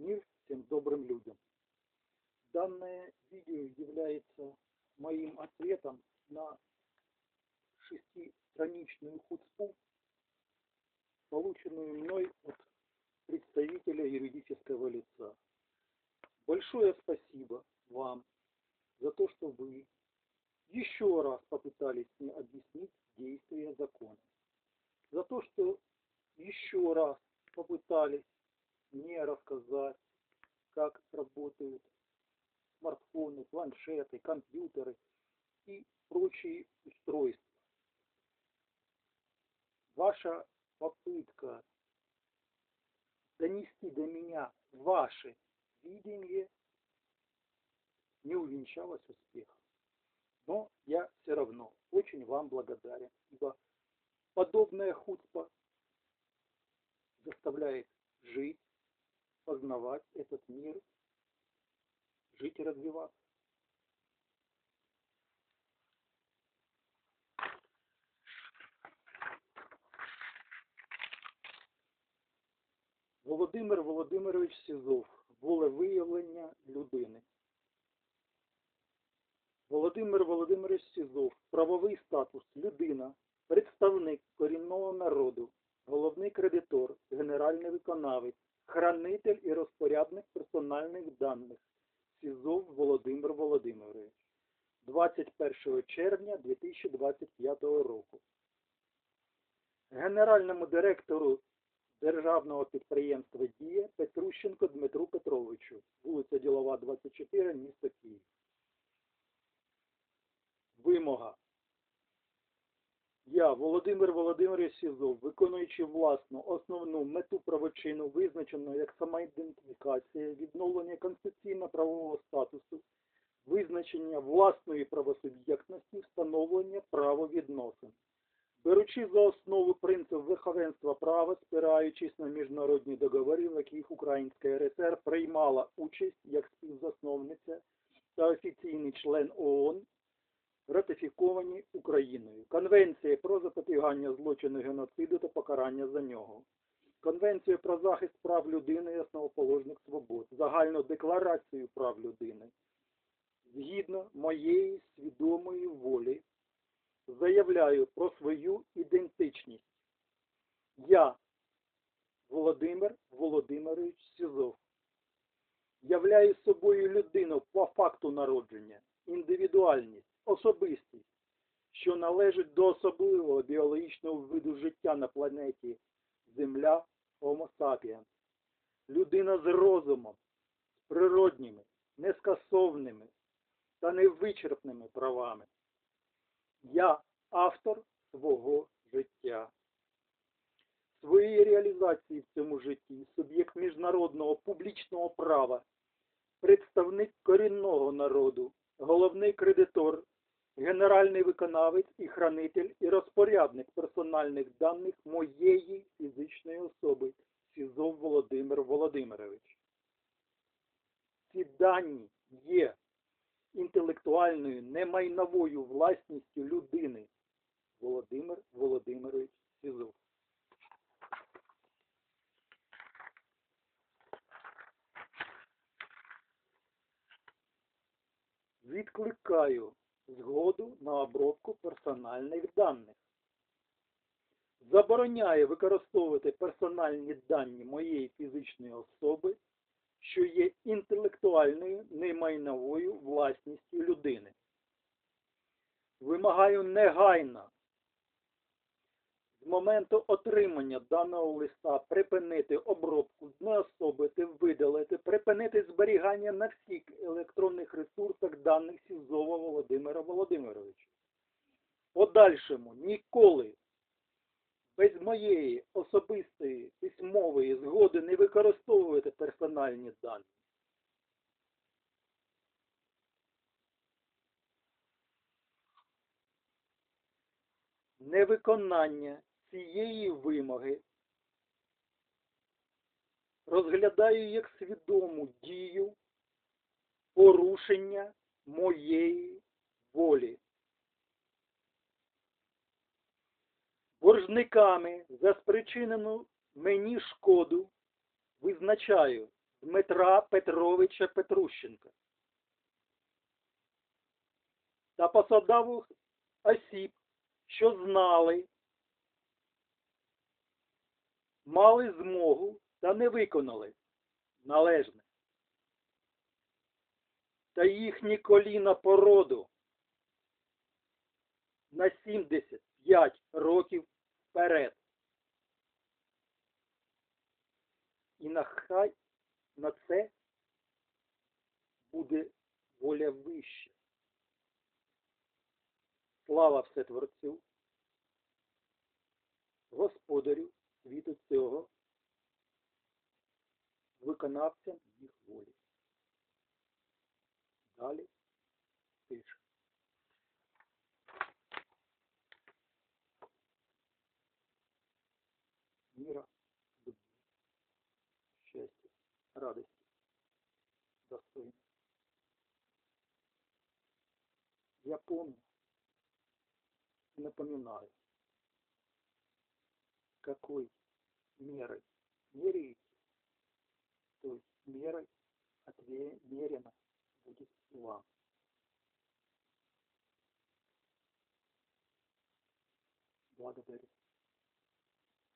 Мир всем добрым людям. Данное видео является моим ответом на шестистраничную хуцпу, полученную мной от представителя юридического лица. Большое спасибо вам за то, что вы еще раз попытались мне объяснить действия закона. За то, что еще раз попытались мне рассказать, как работают смартфоны, планшеты, компьютеры и прочие устройства. Ваша попытка донести до меня ваше видение не увенчалась успехом. Но я все равно очень вам благодарен, ибо подобная худспа заставляет жить, познавать этот мир, жить и развиваться. Володимир Володимирович Сізов. Волевиявлення людини. Володимир Володимирович Сізов. Правовий статус. Людина. Представник корінного народу. Головний кредитор. Генеральний виконавець. Хранитель і розпорядник персональних даних. Сізов Володимир Володимирович. 21 червня 2025 року. Генеральному директору Державного підприємства Дія Петрущенко Дмитру Петровичу, вулиця Ділова, 24, місто Київ. Вимога. Я, Володимир Володимирович Сізов, виконуючи власну основну мету правочину, визначену як самоідентифікація, відновлення конституційно-правового статусу, визначення власної правосуб'єктності, встановлення правовідносин. Беручи за основу принцип верховенства права, спираючись на міжнародні договори, в яких Українська РСР приймала участь як співзасновниця та офіційний член ООН, ратифіковані Україною. Конвенція про запобігання злочину геноциду та покарання за нього. Конвенцію про захист прав людини і основоположних свобод. Загальну декларацію прав людини. Згідно моєї свідомої заявляю про свою ідентичність. Я, Володимир Володимирович Сізов, являю собою людину по факту народження, індивідуальність, особистість, що належить до особливого біологічного виду життя на планеті Земля Homo sapiens. Людина з розумом, з природніми, нескасовними та невичерпними правами. Я автор свого життя. Своєї реалізації в цьому житті суб'єкт міжнародного публічного права, представник корінного народу, головний кредитор, генеральний виконавець і хранитель і розпорядник персональних даних моєї фізичної особи Сізов Володимир Володимирович. Ці дані є інтелектуальною немайновою власністю людини Володимир Володимирович Сізов. Відкликаю згоду на обробку персональних даних. Забороняю використовувати персональні дані моєї фізичної особи що є інтелектуальною немайновою власністю людини. Вимагаю негайно з моменту отримання даного листа припинити обробку, знеособити, видалити, припинити зберігання на всіх електронних ресурсах даних Сізова Володимира Володимировича. Подальшому ніколи без моєї особистої письмової згоди не використовувати персональні дані. Невиконання цієї вимоги розглядаю як свідому дію порушення моєї волі. боржниками за спричинену мені шкоду визначаю Дмитра Петровича Петрущенка та посадових осіб, що знали, мали змогу та не виконали належне. Та їхні коліна породу на 75 років вперед. І нехай на це буде воля вища. Слава Всетворцю, Господарю світу цього, виконавцям їх волі. Далі пише. Мира, любви, счастья, радости, достойно. Я помню и напоминаю, какой мерой меряете, той мерой отмерено будет вам. Благодарю.